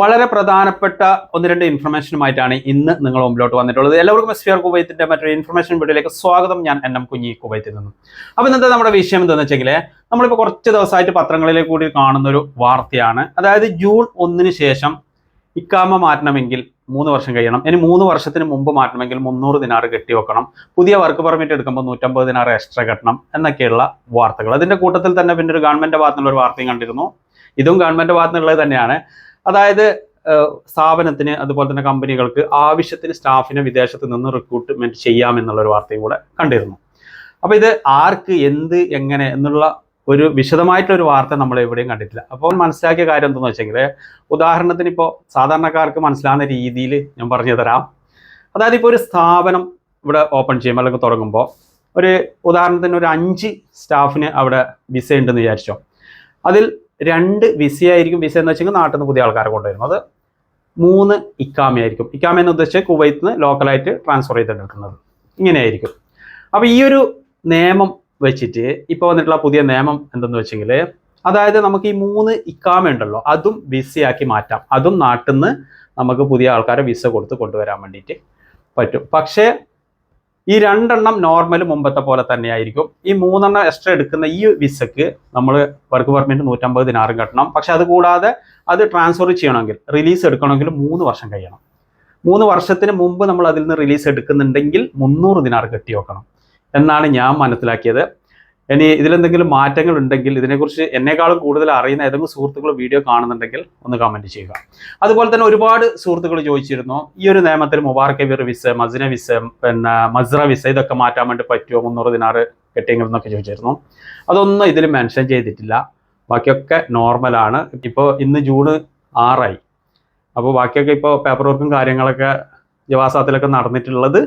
വളരെ പ്രധാനപ്പെട്ട ഒന്ന് രണ്ട് ഇൻഫർമേഷനുമായിട്ടാണ് ഇന്ന് നിങ്ങൾ മുമ്പിലോട്ട് വന്നിട്ടുള്ളത്. എല്ലാവർക്കും എസ് പി ആർ കുവൈത്തിന്റെ മറ്റൊരു ഇൻഫർമേഷൻ വീഡിയോയിലേക്ക് സ്വാഗതം. ഞാൻ എൻ എം കുഞ്ഞി കുവൈത്തിൽ നിന്നും. അപ്പോൾ ഇന്നത്തെ നമ്മുടെ വിഷയം എന്താണെന്ന് വെച്ചെങ്കിൽ നമ്മളിപ്പോൾ കുറച്ച് ദിവസമായിട്ട് പത്രങ്ങളിലേക്ക് കൂടി കാണുന്ന ഒരു വാർത്തയാണ്. അതായത് ജൂൺ ഒന്നിന് ശേഷം ഇക്കാമ മാറ്റണമെങ്കിൽ മൂന്ന് വർഷം കഴിയണം. ഇനി മൂന്ന് വർഷത്തിന് മുമ്പ് മാറ്റണമെങ്കിൽ മുന്നൂറ് ദിനാറ് കെട്ടി വെക്കണം പുതിയ വർക്ക് പെർമിറ്റ് എടുക്കുമ്പോൾ നൂറ്റമ്പത് ദിനാറ് എക്സ്ട്രാ കെട്ടണം എന്നൊക്കെയുള്ള വാർത്തകൾ. അതിന്റെ കൂട്ടത്തിൽ തന്നെ പിന്നെ ഒരു ഗവൺമെന്റ് ഭാഗത്തുനിന്നുള്ള ഒരു വാർത്തയും കണ്ടിരുന്നു. ഇതും ഗവൺമെന്റ് ഭാഗത്തുനിന്നുള്ളത് തന്നെയാണ്. അതായത് സ്ഥാപനത്തിന് അതുപോലെ തന്നെ കമ്പനികൾക്ക് ആവശ്യത്തിന് സ്റ്റാഫിനെ വിദേശത്ത് നിന്ന് റിക്രൂട്ട്മെന്റ് ചെയ്യാം എന്നുള്ള ഒരു വാർത്തയും കൂടെ കണ്ടിരുന്നു. അപ്പോൾ ഇത് ആർക്ക് എന്ത് എങ്ങനെ എന്നുള്ള ഒരു വിശദമായിട്ടുള്ള ഒരു വാർത്ത നമ്മൾ എവിടെയും കണ്ടിട്ടില്ല. അപ്പോൾ മനസ്സിലാക്കിയ കാര്യം എന്തെന്ന് വെച്ചെങ്കിൽ ഉദാഹരണത്തിന് ഇപ്പോൾ സാധാരണക്കാർക്ക് മനസ്സിലാവുന്ന രീതിയിൽ ഞാൻ പറഞ്ഞു തരാം. അതായത് ഇപ്പോൾ ഒരു സ്ഥാപനം ഇവിടെ ഓപ്പൺ ചെയ്യുമ്പോൾ അല്ലെങ്കിൽ തുടങ്ങുമ്പോൾ ഒരു ഉദാഹരണത്തിന് ഒരു അഞ്ച് സ്റ്റാഫിന് അവിടെ വിസ ഉണ്ടെന്ന് വിചാരിച്ചോ. അതിൽ രണ്ട് വിസയായിരിക്കും വിസ എന്ന് വെച്ചെങ്കിൽ നാട്ടിൽ നിന്ന് പുതിയ ആൾക്കാരെ അത് മൂന്ന് ഇക്കാമി ആയിരിക്കും. ഇക്കാമി എന്ന് ഉദ്ദേശിച്ച് കുവൈത്ത് നിന്ന് ലോക്കലായിട്ട് ട്രാൻസ്ഫർ ചെയ്തെടുക്കുന്നത്. ഇങ്ങനെയായിരിക്കും. അപ്പോൾ ഈ ഒരു നിയമം വെച്ചിട്ട് ഇപ്പോൾ വന്നിട്ടുള്ള പുതിയ നിയമം എന്തെന്ന് വെച്ചെങ്കിൽ അതായത് നമുക്ക് ഈ മൂന്ന് ഇക്കാമ ഉണ്ടല്ലോ അതും വിസയാക്കി മാറ്റാം. അതും നാട്ടിൽ നിന്ന് നമുക്ക് പുതിയ ആൾക്കാരെ വിസ കൊടുത്ത് കൊണ്ടുവരാൻ വേണ്ടിയിട്ട് പറ്റും. പക്ഷേ ഈ രണ്ടെണ്ണം നോർമൽ മുമ്പത്തെ പോലെ തന്നെയായിരിക്കും. ഈ മൂന്നെണ്ണം എക്സ്ട്രാ എടുക്കുന്ന ഈ വിസക്ക് നമ്മൾ വർക്ക് പെർമിറ്റ് നൂറ്റമ്പത് ദിനാറും കെട്ടണം. പക്ഷെ അത് കൂടാതെ അത് ട്രാൻസ്ഫർ ചെയ്യണമെങ്കിൽ റിലീസ് എടുക്കണമെങ്കിൽ മൂന്ന് വർഷം കഴിയണം. മൂന്ന് വർഷത്തിന് മുമ്പ് നമ്മൾ അതിൽ നിന്ന് റിലീസ് എടുക്കുന്നുണ്ടെങ്കിൽ മുന്നൂറ് ദിനാർ കെട്ടി വെക്കണം. എന്നാണ് ഞാൻ മനസ്സിലാക്കിയത്. ഇനി ഇതിലെന്തെങ്കിലും മാറ്റങ്ങൾ ഉണ്ടെങ്കിൽ ഇതിനെക്കുറിച്ച് എന്നെക്കാളും കൂടുതൽ അറിയുന്ന ഏതെങ്കിലും സുഹൃത്തുക്കൾ വീഡിയോ കാണുന്നുണ്ടെങ്കിൽ ഒന്ന് കമന്റ് ചെയ്യുക. അതുപോലെ തന്നെ ഒരുപാട് സുഹൃത്തുക്കൾ ചോദിച്ചിരുന്നു ഈ ഒരു നിയമത്തിൽ മുബാർക്ക് കബീർ വിസ മസിന വിസ പിന്നെ മസ്ര വിസ ഇതൊക്കെ മാറ്റാൻ വേണ്ടി പറ്റുമോ? മുന്നൂറ് ദിനാറ് കെട്ടിയെങ്കിൽ എന്നൊക്കെ ചോദിച്ചിരുന്നു. അതൊന്നും ഇതിൽ മെൻഷൻ ചെയ്തിട്ടില്ല. ബാക്കിയൊക്കെ നോർമലാണ് ഇപ്പോൾ ഇന്ന് ജൂണ് ആറായി. അപ്പോൾ ബാക്കിയൊക്കെ ഇപ്പോൾ പേപ്പർ വർക്കും കാര്യങ്ങളൊക്കെ ജവാസാത്തിലൊക്കെ നടന്നിട്ടുള്ളത്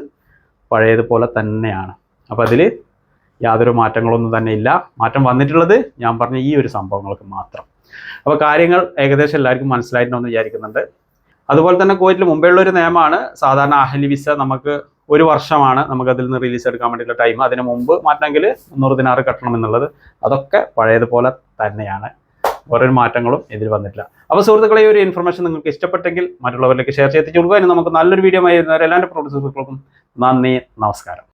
പഴയതുപോലെ തന്നെയാണ്. അപ്പോൾ അതിൽ യാതൊരു മാറ്റങ്ങളൊന്നും തന്നെ ഇല്ല. മാറ്റം വന്നിട്ടുള്ളത് ഞാൻ പറഞ്ഞ ഈ ഒരു സംഭവങ്ങൾക്ക് മാത്രം. അപ്പോൾ കാര്യങ്ങൾ ഏകദേശം എല്ലാവർക്കും മനസ്സിലായിട്ടുണ്ടെന്ന് വിചാരിക്കുന്നുണ്ട്. അതുപോലെ തന്നെ കുവൈറ്റിൽ മുമ്പേയുള്ള ഒരു നിയമമാണ് സാധാരണ അഹലി വിസ നമുക്ക് ഒരു വർഷമാണ് നമുക്ക് അതിൽ നിന്ന് റിലീസ് എടുക്കാൻ വേണ്ടിയിട്ടുള്ള ടൈം അതിന് മുമ്പ് മാറ്റണമെങ്കിൽ മുന്നൂറ് ദിനാറ് കട്ടണം എന്നുള്ളത് അതൊക്കെ പഴയതുപോലെ തന്നെയാണ്. ഓരോ മാറ്റങ്ങളും ഇതിൽ വന്നിട്ടില്ല. അപ്പോൾ സുഹൃത്തുക്കളെ ഈ ഒരു ഇൻഫർമേഷൻ നിങ്ങൾക്ക് ഇഷ്ടപ്പെട്ടെങ്കിൽ മറ്റുള്ളവരിലേക്ക് ഷെയർ ചെയ്ത് കൊടുക്കുക. നമുക്ക് നല്ലൊരു വീഡിയോ ആയി വരുന്നവരെ എല്ലാ പ്രൊഡ്യൂസർക്കും നന്ദി നമസ്കാരം.